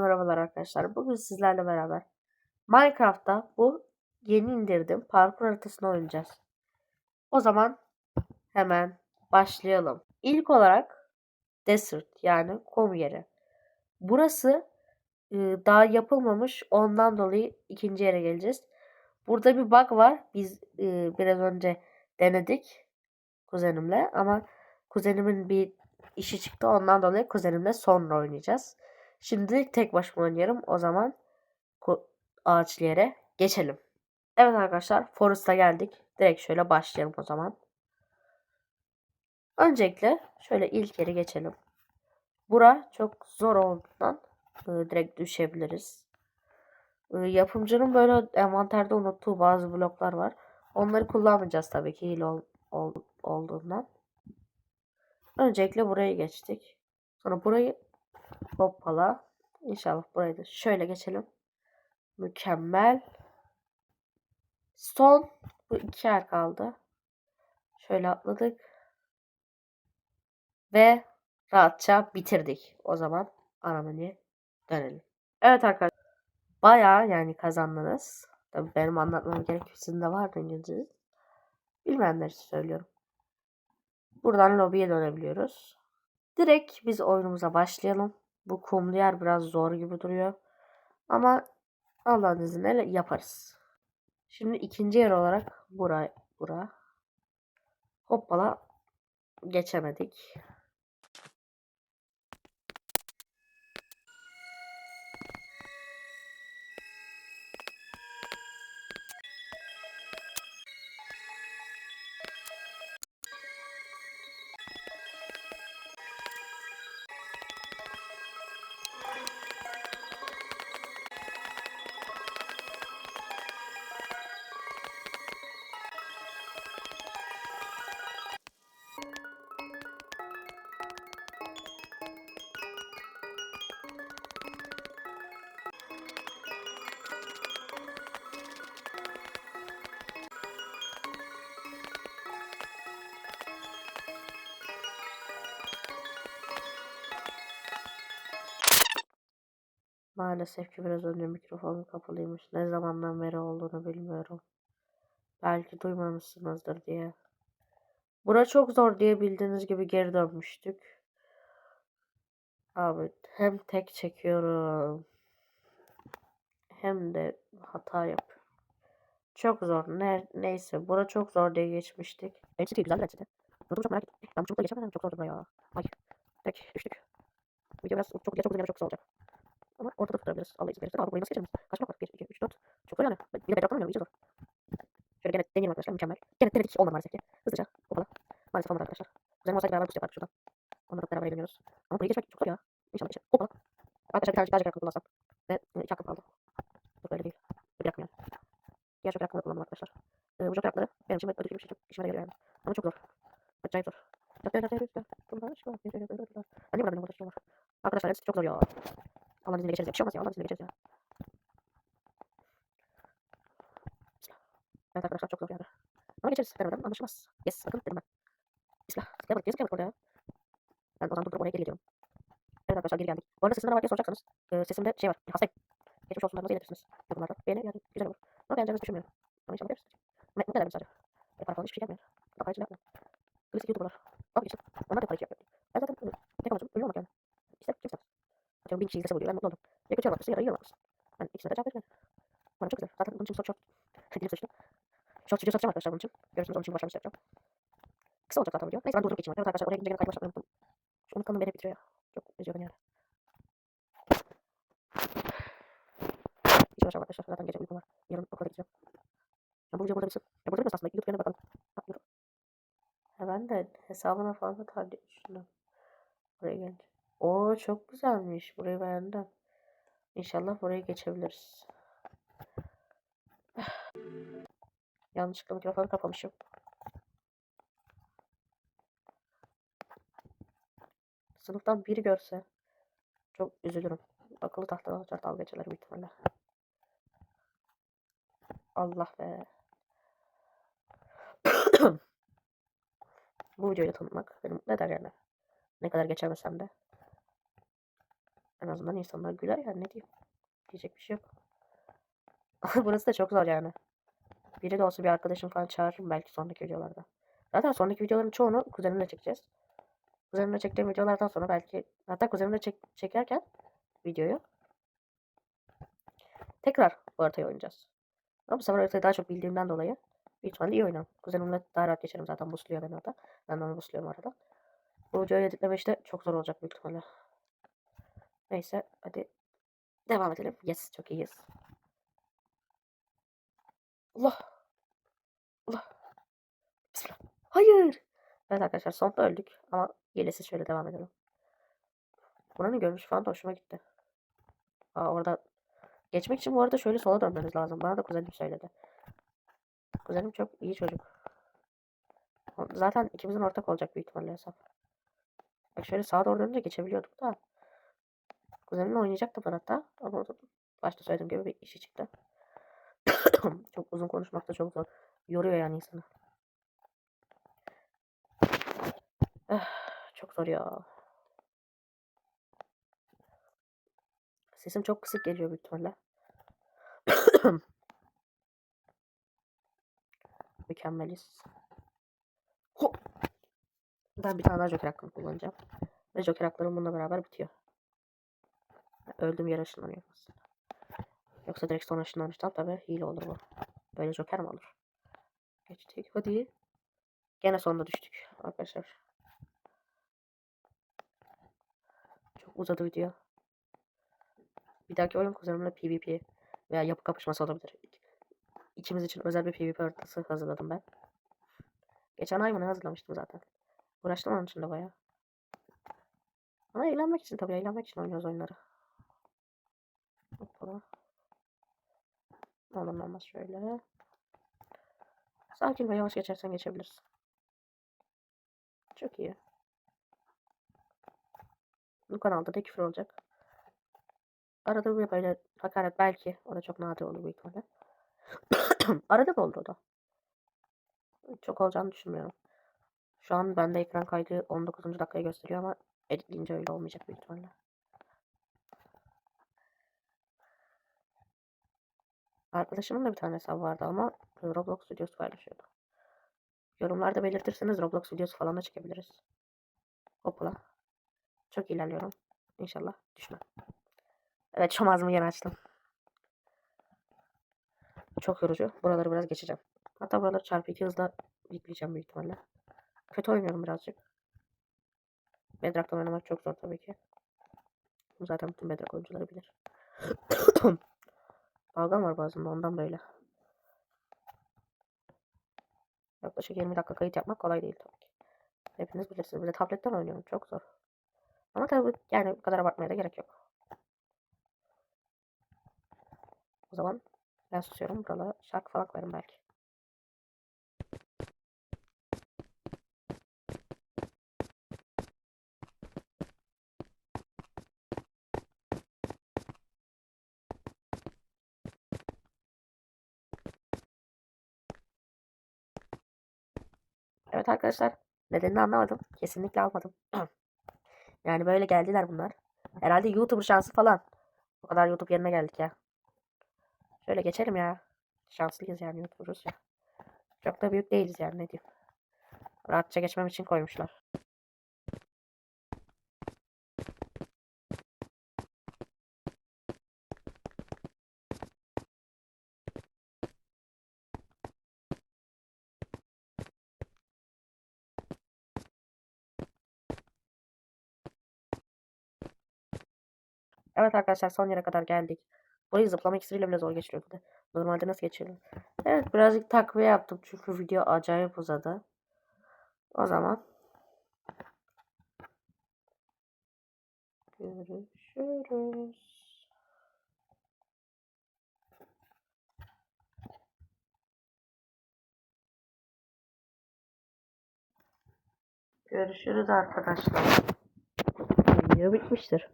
Merhabalar arkadaşlar. Bugün sizlerle beraber Minecraft'ta bu yeni indirdim parkur haritasını oynayacağız. O zaman hemen başlayalım. İlk olarak Desert yani kum yeri. Burası e, daha yapılmamış ondan dolayı ikinci yere geleceğiz. Burada bir bug var. Biz e, biraz önce denedik kuzenimle ama kuzenimin bir işi çıktı ondan dolayı kuzenimle sonra oynayacağız. Şimdi tek başıma oynuyorum. O zaman ağaçlı yere geçelim. Evet arkadaşlar Forest'a geldik. Direkt şöyle başlayalım o zaman. Öncelikle şöyle ilk yere geçelim. Bura çok zor olduğundan e, direkt düşebiliriz. E, yapımcının böyle envanterde unuttuğu bazı bloklar var. Onları kullanmayacağız tabii ki hile ol, ol, olduğundan. Öncelikle burayı geçtik. Sonra burayı Hoppala. İnşallah burayı da şöyle geçelim. Mükemmel. Son bu iki yer kaldı. Şöyle atladık. Ve rahatça bitirdik. O zaman ana menüye dönelim. Evet arkadaşlar. Bayağı yani kazandınız. Tabii benim anlatmam gerekiyor. Sizin de vardı İngilizce. Bilmeyenler için söylüyorum. Buradan lobiye dönebiliyoruz. Direkt biz oyunumuza başlayalım. Bu kumlu yer biraz zor gibi duruyor. Ama Allah'ın izniyle yaparız. Şimdi ikinci yer olarak bura, bura. Hoppala geçemedik. Maalesef ki biraz önce mikrofonum kapalıymış. Ne zamandan beri olduğunu bilmiyorum. Belki duymamışsınızdır diye. Bura çok zor diye bildiğiniz gibi geri dönmüştük. Abi hem tek çekiyorum. Hem de hata yap. Çok zor. Ne, neyse. Bura çok zor diye geçmiştik. NCT güzel bir NCT. Bunu çok merak ettim. Ben bu çubukla geçemedim. Çok zordu buraya. Ay. Tek düştük. Video biraz çok, çok, çok uzun çok kısa olacak. Ama ortada tutturabiliriz. Allah izin verirse. Abi burayı nasıl geçeriz? Kaç blok var? 1, 2, 3, 4. Çok zor yani. Bir de bedrock'tan oynuyorum. İyice zor. Şöyle gene deneyelim arkadaşlar. Mükemmel. Gene denedik. Olmadı maalesef ki. Hızlıca. Hopala. Maalesef olmadı arkadaşlar. Güzel olsaydı beraber boost yapardık şuradan. Onları beraber eğleniyoruz. Ama burayı geçmek çok zor ya. İnşallah geçelim. Hopala. Arkadaşlar bir tanecik daha hakkımı kullansam. Ve e, iki hakkım kaldı. Yok öyle değil. Bir hakkım yani. Diğer joker hakkımı kullandım arkadaşlar. Ee, bu joker hakları benim için ödül gibi bir şey çok işime yarıyor yani. Ama çok zor. Acayip zor. Arkadaşlar çok zor ya. Allah'ın izniyle geçeriz. Bir şey olmaz ya. Allah'ın izniyle geçeriz ya. Evet arkadaşlar çok zor yani. Ama geçeriz. Oradan anlaşılmaz. Yes. Bakın dedim ben. Bismillah. Gel bakayım. Gel oraya. Ben o zaman durdurup oraya geri geliyorum. Evet arkadaşlar geri geldik. Bu arada sesimde ne var diye soracaksanız. E, sesimde şey var. Hastayım. Geçmiş olsunlarınızı iletirsiniz. Yorumlarda. Beğeni yani güzel olur. Ama beğeneceğinizi düşünmüyorum. Ama inşallah görürsünüz. Mutlu ederim sadece. E, para falan hiçbir şey gelmiyor. Daha için yapmıyorum. Klasik YouTuber'lar. Al geçin. Onlar da para hiç yapmıyor. Ben zaten tek amacım ünlü olmak yani. İster kimse. Atıyorum bin kişi izlese bu videoyu ben mutlu oldum. Ya kötü olmak ya da iyi olmak Ben ikisine de cevap veriyorum. Bana çok güzel. Zaten bunun için short short. Dilim sıçtı. Short video satacağım arkadaşlar bunun için. Görürsünüz onun için başlamış yapacağım. Kısa olacak zaten video. Neyse ben durdurup geçeyim. Evet arkadaşlar oraya gidince gene kaydı başlatmayı unuttum. Şu unutkanlığım beni bitiriyor ya. Çok üzüyorum yani. Hiç uğraşamam arkadaşlar. Zaten gece uykum var. Yarın okula gideceğim. Ya bu video burada bitsin. Ya burada bitsin aslında. Yerine bakalım. Ha. Ha, ben de hesabına fazla tarih düşündüm. Buraya gelince. Oo çok güzelmiş. Burayı beğendim. İnşallah buraya geçebiliriz. Yanlışlıkla mikrofonu kapamışım. Sınıftan biri görse çok üzülürüm. Akıllı tahtadan açar dalga geçerler büyük ihtimalle. Allah be. Bu videoyu tanıtmak beni mutlu eder yani. Ne kadar geçemesem de. En azından insanlar güler yani ne diyeyim. Diyecek bir şey yok. Burası da çok zor yani. Biri de olsa bir arkadaşım falan çağırırım belki sonraki videolarda. Zaten sonraki videoların çoğunu kuzenimle çekeceğiz. Kuzenimle çektiğim videolardan sonra belki hatta kuzenimle çek, çekerken videoyu tekrar bu haritayı oynayacağız. Ama bu sefer haritayı daha çok bildiğimden dolayı büyük ihtimalle iyi oynarım. Kuzenimle daha rahat geçerim zaten busluyor beni orada. Ben onu busluyorum arada. Bu videoyu editleme işte çok zor olacak büyük ihtimalle. Neyse hadi devam edelim. Yes çok iyiyiz. Allah. Allah. Bismillah. Hayır. Evet arkadaşlar sonunda öldük ama gelesi şöyle devam edelim. Buranın görünüşü falan da hoşuma gitti. Aa, orada geçmek için bu arada şöyle sola dönmeniz lazım. Bana da kuzenim söyledi. Kuzenim çok iyi çocuk. Zaten ikimizin ortak olacak büyük ihtimalle hesap. Bak şöyle sağa doğru dönünce geçebiliyorduk da. Kuzenimle oynayacaktım ben hatta. Ama başta söylediğim gibi bir işi çıktı. çok uzun konuşmak da çok zor. Yoruyor yani insanı. Eh, çok zor ya. Sesim çok kısık geliyor büyük ihtimalle. Mükemmeliz. Ho! Ben bir tane daha Joker hakkımı kullanacağım. Ve Joker haklarım bununla beraber bitiyor. Öldüğüm yere ışınlanıyor aslında. Yoksa direkt sonra ışınlanırsam tabi hile olur bu. Böyle Joker mi olur? Geçtik hadi. Gene sonunda düştük arkadaşlar. Çok uzadı video. Bir dahaki oyun kuzenimle PvP veya yapı kapışması olabilir. İk- İkimiz için özel bir PvP haritası hazırladım ben. Geçen ay mı ne hazırlamıştım zaten. Uğraştım onun için de bayağı. Ama eğlenmek için tabii eğlenmek için oynuyoruz oyunları. Olur mu olmaz şöyle. Sakin ve yavaş geçersen geçebilirsin. Çok iyi. Bu kanalda da küfür olacak. Arada bir böyle hakaret belki. O da çok nadir olur büyük ihtimalle. Arada da olur o da. Çok olacağını düşünmüyorum. Şu an bende ekran kaydı 19. dakikayı gösteriyor ama editleyince öyle olmayacak büyük ihtimalle. Arkadaşımın da bir tane hesabı vardı ama Roblox videosu paylaşıyordu. Yorumlarda belirtirseniz Roblox videosu falan da çekebiliriz. Hoppala. Çok ilerliyorum. İnşallah düşmem. Evet şu ağzımı yeni açtım. Çok yorucu. Buraları biraz geçeceğim. Hatta buraları çarpı iki hızla yükleyeceğim büyük ihtimalle. Kötü oynuyorum birazcık. Bedrock'tan oynamak çok zor tabii ki. Zaten bütün Bedrock oyuncuları bilir. Dalgam var bazında ondan böyle. Yaklaşık 20 dakika kayıt yapmak kolay değil tabii ki. Hepiniz bilirsiniz. Bir de tabletten oynuyorum. Çok zor. Ama tabii yani bu kadar abartmaya da gerek yok. O zaman ben susuyorum. Buralara şarkı falan koyarım belki. Evet arkadaşlar. Nedenini anlamadım. Kesinlikle almadım. yani böyle geldiler bunlar. Herhalde YouTuber şansı falan. O kadar YouTube yerine geldik ya. Şöyle geçelim ya. Şanslıyız yani YouTuber'ız ya. Çok da büyük değiliz yani ne diyeyim. Rahatça geçmem için koymuşlar. Evet arkadaşlar son yere kadar geldik. Burayı zıplama iksiriyle bile zor geçiliyordu. de. Normalde nasıl geçiyor? Evet birazcık takviye yaptım çünkü video acayip uzadı. O zaman görüşürüz. Görüşürüz arkadaşlar. Video bitmiştir.